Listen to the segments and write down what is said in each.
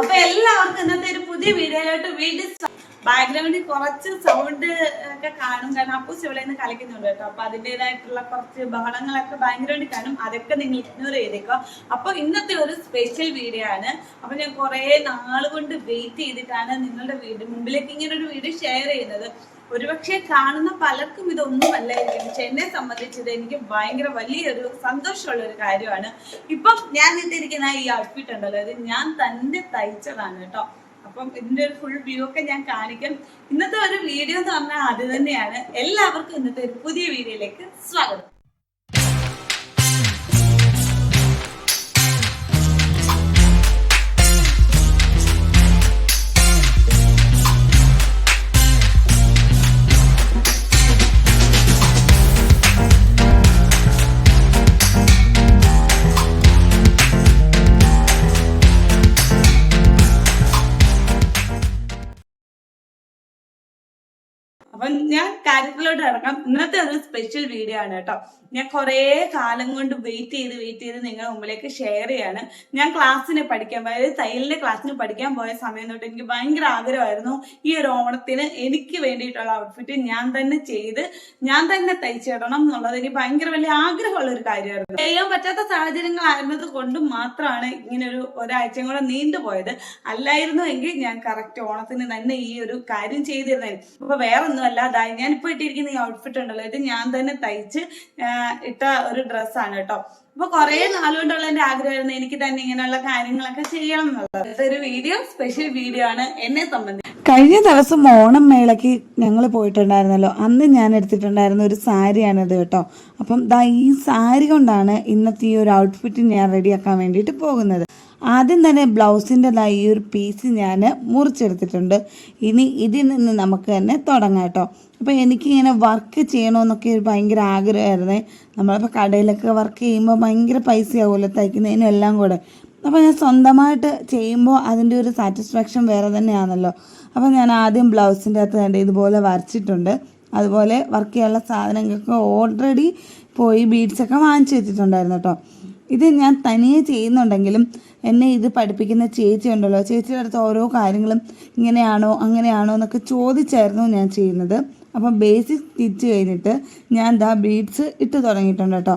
അപ്പൊ എല്ലാവർക്കും ഇന്നത്തെ ഒരു പുതിയ വീഡിയോയിലോട്ട് വീണ്ടും ബാക്ക്ഗ്രൗണ്ടിൽ കുറച്ച് സൗണ്ട് ഒക്കെ കാണും. കാരണം അപ്പൂസ് ഇവിടെ നിന്ന് കളിക്കുന്നുണ്ട് കേട്ടോ. അപ്പൊ അതിന്റെതായിട്ടുള്ള കുറച്ച് ബഹളങ്ങളൊക്കെ ബാക്ക്ഗ്രൗണ്ടിൽ കാണും. അതൊക്കെ നിങ്ങൾ ഇഗ്നോർ ചെയ്തേക്കോ. അപ്പൊ ഇന്നത്തെ ഒരു സ്പെഷ്യൽ വീഡിയോ ആണ്. അപ്പൊ ഞാൻ കുറെ നാളുകൊണ്ട് കൊണ്ട് വെയിറ്റ് ചെയ്തിട്ടാണ് നിങ്ങളുടെ വീട് മുമ്പിലേക്ക് ഇങ്ങനെ ഒരു വീഡിയോ ഷെയർ ചെയ്യുന്നത്. ഒരുപക്ഷെ കാണുന്ന പലർക്കും ഇതൊന്നും അല്ലായിരിക്കും പക്ഷെ എന്നെ സംബന്ധിച്ചത് എനിക്ക് ഭയങ്കര വലിയൊരു സന്തോഷമുള്ള ഒരു കാര്യമാണ്. ഇപ്പം ഞാൻ ഇട്ടിരിക്കുന്ന ഈ ഔട്ട്ഫിറ്റ് ഉണ്ടല്ലോ ഇത് ഞാൻ തന്നെ തയ്ച്ചതാണ് കേട്ടോ. അപ്പം ഇതിന്റെ ഒരു ഫുൾ വ്യൂ ഒക്കെ ഞാൻ കാണിക്കും. ഇന്നത്തെ ഒരു വീഡിയോ എന്ന് പറഞ്ഞാൽ അത് തന്നെയാണ്. എല്ലാവർക്കും ഇന്നത്തെ ഒരു പുതിയ വീഡിയോയിലേക്ക് സ്വാഗതം. അപ്പം ഞാൻ കാര്യത്തിലോട്ട് ഇറങ്ങാം. ഇന്നത്തെ ഒരു സ്പെഷ്യൽ വീഡിയോ ആണ് കേട്ടോ. ഞാൻ കുറേ കാലം കൊണ്ട് വെയിറ്റ് ചെയ്ത് വെയിറ്റ് ചെയ്ത് നിങ്ങളുടെ മുമ്പിലേക്ക് ഷെയർ ചെയ്യാണ്. ഞാൻ ക്ലാസ്സിന് പഠിക്കാൻ അതായത് തയ്യലിന്റെ ക്ലാസ്സിന് പഠിക്കാൻ പോയ സമയം തൊട്ട് എനിക്ക് ഭയങ്കര ആഗ്രഹമായിരുന്നു. ഈ ഒരു ഓണത്തിന് എനിക്ക് വേണ്ടിയിട്ടുള്ള ഔട്ട്ഫിറ്റ് ഞാൻ തന്നെ ചെയ്ത് ഞാൻ തന്നെ തയ്ച്ചിടണം എന്നുള്ളത് എനിക്ക് ഭയങ്കര വലിയ ആഗ്രഹമുള്ള ഒരു കാര്യമായിരുന്നു. ചെയ്യാൻ പറ്റാത്ത സാഹചര്യങ്ങളായിരുന്നത് കൊണ്ട് മാത്രമാണ് ഇങ്ങനെ ഒരു ഒരാഴ്ചയും കൂടെ നീണ്ടുപോയത് അല്ലായിരുന്നു എങ്കിൽ ഞാൻ കറക്റ്റ് ഓണത്തിന് തന്നെ ഈ ഒരു കാര്യം ചെയ്തിരുന്നേ അപ്പൊ വേറെ ഒന്നുമല്ല. അതായത് ഇപ്പൊ ഇട്ടിരിക്കുന്ന ഈ ഔട്ട്ഫിറ്റ് ഉണ്ടല്ലോ ഇത് ഞാൻ തന്നെ തയ്ച്ച് ഇട്ട ഒരു ഡ്രസ്സാണ് കേട്ടോ. അപ്പൊ കുറെ നാളുകൊണ്ടുള്ള എന്റെ ആഗ്രഹമായിരുന്നു എനിക്ക് തന്നെ ഇങ്ങനെയുള്ള കാര്യങ്ങളൊക്കെ ചെയ്യണം എന്നുള്ളത്. ഇതൊരു വീഡിയോ സ്പെഷ്യൽ വീഡിയോ ആണ്. എന്നെ സംബന്ധിച്ച് കഴിഞ്ഞ ദിവസം ഓണം മേളയ്ക്ക് ഞങ്ങൾ പോയിട്ടുണ്ടായിരുന്നല്ലോ. അന്ന് ഞാൻ എടുത്തിട്ടുണ്ടായിരുന്ന ഒരു സാരിയാണിത് കേട്ടോ. അപ്പം ദാ ഈ സാരി കൊണ്ടാണ് ഇന്നത്തെ ഈ ഒരു ഔട്ട്ഫിറ്റ് ഞാൻ റെഡിയാക്കാൻ വേണ്ടിയിട്ട് പോകുന്നത്. ആദ്യം തന്നെ ബ്ലൗസിന്റെ ദാ ഈ ഒരു പീസ് ഞാൻ മുറിച്ചെടുത്തിട്ടുണ്ട്. ഇനി ഇതിൽ നിന്ന് നമുക്ക് തന്നെ തുടങ്ങാം കേട്ടോ. അപ്പോൾ എനിക്കിങ്ങനെ വർക്ക് ചെയ്യണമെന്നൊക്കെ ഒരു ഭയങ്കര ആഗ്രഹമായിരുന്നേ. നമ്മളിപ്പോൾ കടയിലൊക്കെ വർക്ക് ചെയ്യുമ്പോൾ ഭയങ്കര പൈസയാവുമല്ലോ തയ്ക്കുന്നതിനും എല്ലാം കൂടെ. അപ്പോൾ ഞാൻ സ്വന്തമായിട്ട് ചെയ്യുമ്പോൾ അതിന്റെ ഒരു സാറ്റിസ്ഫാക്ഷൻ വേറെ തന്നെയാണല്ലോ. അപ്പോൾ ഞാൻ ആദ്യം ബ്ലൗസിന്റെ അകത്ത് വേണ്ട ഇതുപോലെ വരച്ചിട്ടുണ്ട്. അതുപോലെ വർക്ക് ചെയ്യാനുള്ള സാധനങ്ങൾക്ക് ഓൾറെഡി പോയി ബീഡ്സൊക്കെ വാങ്ങിച്ചു വെച്ചിട്ടുണ്ടായിരുന്നു കേട്ടോ ഇത് ഞാൻ തനിയെ ചെയ്യുന്നുണ്ടെങ്കിലും എന്നെ ഇത് പഠിപ്പിക്കുന്ന ചേച്ചി ഉണ്ടല്ലോ. ചേച്ചിയുടെ അടുത്ത് ഓരോ കാര്യങ്ങളും ഇങ്ങനെയാണോ അങ്ങനെയാണോ എന്നൊക്കെ ചോദിച്ചായിരുന്നു ഞാൻ ചെയ്യുന്നത്. അപ്പം ബേസിക് സ്റ്റിച്ച് കഴിഞ്ഞിട്ട് ഞാൻ ദാ ബീഡ്സ് ഇട്ട് തുടങ്ങിയിട്ടുണ്ട് കേട്ടോ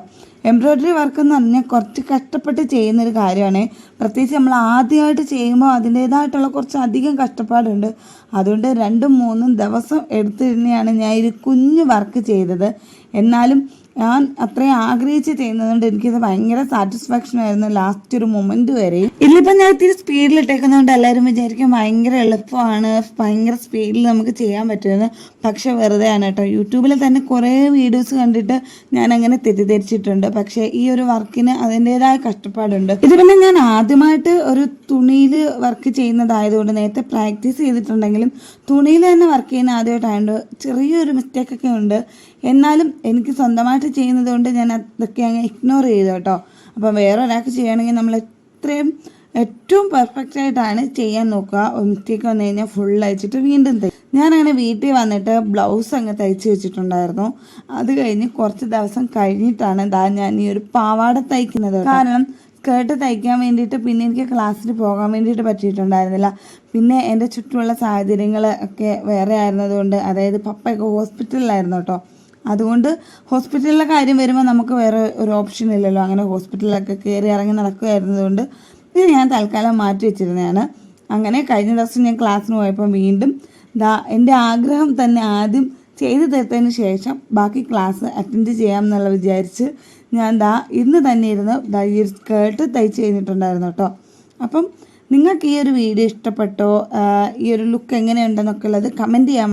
എംബ്രോയ്ഡറി വർക്ക് എന്ന് പറഞ്ഞാൽ കുറച്ച് കഷ്ടപ്പെട്ട് ചെയ്യുന്നൊരു കാര്യമാണ്. പ്രത്യേകിച്ച് നമ്മൾ ആദ്യമായിട്ട് ചെയ്യുമ്പോൾ അതിന്റേതായിട്ടുള്ള കുറച്ച് അധികം കഷ്ടപ്പാടുണ്ട്. അതുകൊണ്ട് രണ്ടും മൂന്നും ദിവസം എടുത്തിരുന്നെയാണ് ഞാൻ ഇത് കുഞ്ഞു വർക്ക് ചെയ്തത്. എന്നാലും ഞാൻ അത്രയും ആഗ്രഹിച്ച് ചെയ്യുന്നതുകൊണ്ട് എനിക്കിത് ഭയങ്കര സാറ്റിസ്ഫാക്ഷൻ ആയിരുന്നു ലാസ്റ്റ് ഒരു മൊമെന്റ് വരെ. ഇതിലിപ്പോൾ ഞാൻ ഇത്തിരി സ്പീഡിൽ ഇട്ടേക്കുന്നതുകൊണ്ട് എല്ലാവരും വിചാരിക്കും ഭയങ്കര എളുപ്പമാണ് ഭയങ്കര സ്പീഡിൽ നമുക്ക് ചെയ്യാൻ പറ്റുന്നത് പക്ഷെ വെറുതെയാണ് കേട്ടോ. യൂട്യൂബിൽ തന്നെ കുറേ വീഡിയോസ് കണ്ടിട്ട് ഞാൻ അങ്ങനെ തെറ്റിദ്ധരിച്ചിട്ടുണ്ട്. പക്ഷേ ഈ ഒരു വർക്കിന് അതിന്റെതായ കഷ്ടപ്പാടുണ്ട്. ഇത് പിന്നെ ഞാൻ ആദ്യമായിട്ട് ഒരു തുണിയിൽ വർക്ക് ചെയ്യുന്നതായതുകൊണ്ട് നേരത്തെ പ്രാക്ടീസ് ചെയ്തിട്ടുണ്ടെങ്കിലും തുണിയിൽ തന്നെ വർക്ക് ചെയ്യുന്ന ആദ്യമായിട്ടായതുകൊണ്ട് ചെറിയൊരു മിസ്റ്റേക്കൊക്കെ ഉണ്ട്. എന്നാലും എനിക്ക് സ്വന്തമായിട്ട് ചെയ്യുന്നത് കൊണ്ട് ഞാൻ അതൊക്കെ അങ്ങ് ഇഗ്നോർ ചെയ്തു കേട്ടോ. അപ്പം വേറെ ഒരാൾക്ക് ചെയ്യുകയാണെങ്കിൽ നമ്മൾ എത്രയും ഏറ്റവും പെർഫെക്റ്റ് ആയിട്ടാണ് ചെയ്യാൻ നോക്കുക. മിസ്റ്റേക്ക് വന്നു കഴിഞ്ഞാൽ ഫുൾ അയച്ചിട്ട് വീണ്ടും ഞാനങ്ങനെ വീട്ടിൽ വന്നിട്ട് ബ്ലൗസ് അങ്ങ് തയ്ച്ച് വെച്ചിട്ടുണ്ടായിരുന്നു. അത് കഴിഞ്ഞ് കുറച്ച് ദിവസം കഴിഞ്ഞിട്ടാണ് ദാ ഞാൻ ഈ ഒരു പാവാട തയ്ക്കുന്നത്. കാരണം സ്കേർട്ട് തയ്ക്കാൻ വേണ്ടിയിട്ട് പിന്നെ എനിക്ക് ക്ലാസ്സിൽ പോകാൻ വേണ്ടിയിട്ട് പറ്റിയിട്ടുണ്ടായിരുന്നില്ല. പിന്നെ എന്റെ ചുറ്റുമുള്ള സാഹചര്യങ്ങൾ ഒക്കെ വേറെ ആയിരുന്നതുകൊണ്ട് അതായത് പപ്പയൊക്കെ ഹോസ്പിറ്റലിലായിരുന്നു കേട്ടോ. അതുകൊണ്ട് ഹോസ്പിറ്റലിലെ കാര്യം വരുമ്പോൾ നമുക്ക് വേറെ ഒരു ഓപ്ഷൻ ഇല്ലല്ലോ. അങ്ങനെ ഹോസ്പിറ്റലിലൊക്കെ കയറി ഇറങ്ങി നടക്കുകയായിരുന്നതുകൊണ്ട് ഇത് ഞാൻ തൽക്കാലം മാറ്റി വെച്ചിരുന്നതാണ്. അങ്ങനെ കഴിഞ്ഞ ദിവസം ഞാൻ ക്ലാസ്സിന് പോയപ്പോൾ വീണ്ടും ദാ എന്റെ ആഗ്രഹം തന്നെ ആദ്യം ചെയ്തു തീർത്തതിന് ശേഷം ബാക്കി ക്ലാസ് അറ്റൻഡ് ചെയ്യാം എന്നുള്ള വിചാരിച്ച് ഞാൻ ദാ ഇന്ന് തന്നെ ഇരുന്ന് ദാ ഈ ഒരു സ്കേർട്ട് തയ്ച്ച് കഴിഞ്ഞിട്ടുണ്ടായിരുന്നു കേട്ടോ. അപ്പം നിങ്ങൾക്ക് ഈ ഒരു വീഡിയോ ഇഷ്ടപ്പെട്ടോ ഈ ഒരു ലുക്ക് എങ്ങനെയുണ്ടെന്നൊക്കെ ഉള്ളത് കമന്റ് ചെയ്യാൻ